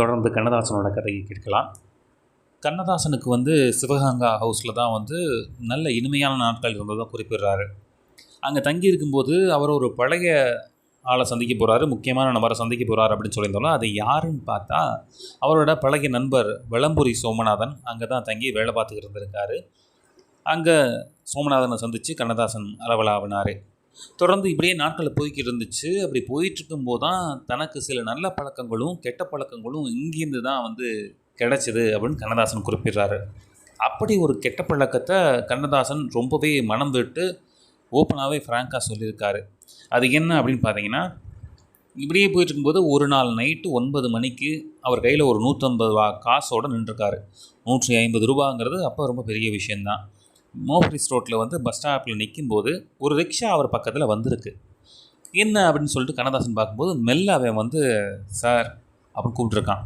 தொடர்ந்து கண்ணதாசனோட கதையை கேட்கலாம். கண்ணதாசனுக்கு வந்து சிவகங்கா ஹவுஸில் தான் வந்து நல்ல இனிமையான நாட்கள் இருந்ததாக குறிப்பிடுறாரு. அங்கே தங்கி இருக்கும்போது அவர் ஒரு பழைய ஆளை சந்திக்க போகிறாரு முக்கியமான நபரை சந்திக்க போகிறாரு அப்படின்னு சொல்லியிருந்தாலும் அது யாருன்னு பார்த்தா அவரோட பழகிய நண்பர் வெளம்புரி சோமநாதன் அங்கே தான் தங்கி வேலை பார்த்துக்கிட்டு இருந்திருக்காரு. அங்கே சோமநாதனை சந்தித்து கண்ணதாசன் அளவலாவினார் தொடர்ந்து இப்படியே நாட்களை போய்கிட்டு இருந்துச்சு. அப்படி போயிட்டுருக்கும்போது தான் தனக்கு சில நல்ல பழக்கங்களும் கெட்ட பழக்கங்களும் இங்கேருந்து தான் வந்து கிடைச்சிது அப்படின்னு கண்ணதாசன் குறிப்பிடுறாரு. அப்படி ஒரு கெட்ட பழக்கத்தை கண்ணதாசன் ரொம்பவே மனம் விட்டு ஓப்பனாகவே ஃப்ராங்காக சொல்லியிருக்காரு. அது என்ன அப்படின்னு பார்த்தீங்கன்னா இப்படியே போயிட்டு இருக்கும்போது ஒரு நாள் நைட்டு ஒன்பது மணிக்கு அவர் கையில் ஒரு நூற்றம்பது ரூபா காசோடு நின்றுருக்காரு. நூற்றி ஐம்பது ரூபாங்கிறது அப்போ ரொம்ப பெரிய விஷயந்தான் மோஃப்ரிஸ் ரோட்டில் வந்து பஸ் ஸ்டாப்பில் நிற்கும்போது ஒரு ரிக்ஷா அவர் பக்கத்தில் வந்திருக்கு. என்ன அப்படின்னு சொல்லிட்டு கண்ணதாசன் பார்க்கும்போது மெல்ல அவன் வந்து சார் அப்படின்னு கூப்பிட்ருக்கான்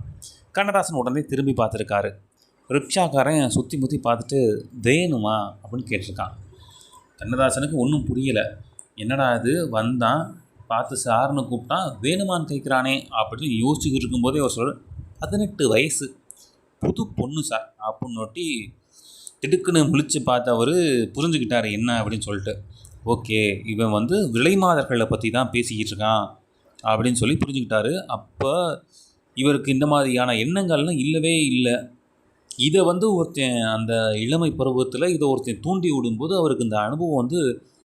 கண்ணதாசன் உடனே திரும்பி பார்த்துருக்காரு. ரிக்ஷாக்காரன் சுற்றி முற்றி பார்த்துட்டு வேணுமா அப்படின்னு கேட்டிருக்கான். கண்ணதாசனுக்கு ஒன்றும் புரியலை. என்னடா இது? வந்தான் பார்த்து சார்னு கூப்பிட்டான் வேணுமான்னு கேட்குறானே அப்படின்னு யோசிச்சுக்கிட்டு இருக்கும்போதே அவர் சொல் பதினெட்டு வயசு புது பொண்ணு சார் அப்படின்னு ஒட்டி திடுக்குன்னு முழிச்சு பார்த்து அவர் என்ன அப்படின்னு சொல்லிட்டு. ஓகே இவன் வந்து விலைமாதர்களை பற்றி தான் பேசிக்கிட்டு இருக்கான் அப்படின்னு சொல்லி புரிஞ்சுக்கிட்டாரு. அப்போ இவருக்கு இந்த மாதிரியான எண்ணங்கள்லாம் இல்லவே இல்லை. இதை வந்து ஒருத்தன் அந்த இளமை பருவத்தில் இதை ஒருத்தன் தூண்டி விடும்போது அவருக்கு இந்த அனுபவம் வந்து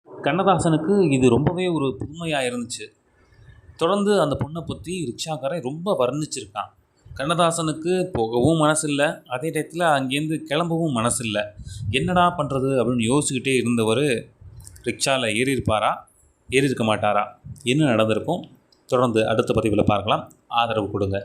கண்ணதாசனுக்கு இது ரொம்பவே ஒரு புதுமையாக இருந்துச்சு. தொடர்ந்து அந்த பொண்ணை பற்றி ரிக்ஷாக்காரன் ரொம்ப வர்ணிச்சிருக்கான். கண்ணதாசனுக்கு போகவும் மனசில்லை. அதே டயத்தில் அங்கேருந்து கிளம்பவும் மனசில்லை. என்னடா பண்ணுறது அப்படின்னு யோசிச்சுக்கிட்டே இருந்தவர் ரிக்ஷாவில் ஏறி இருப்பாரா ஏறி இருக்க மாட்டாரா? என்ன நடந்திருக்கும்? தொடர்ந்து அடுத்த பதிவில் பார்க்கலாம். ஆதரவு கொடுங்க.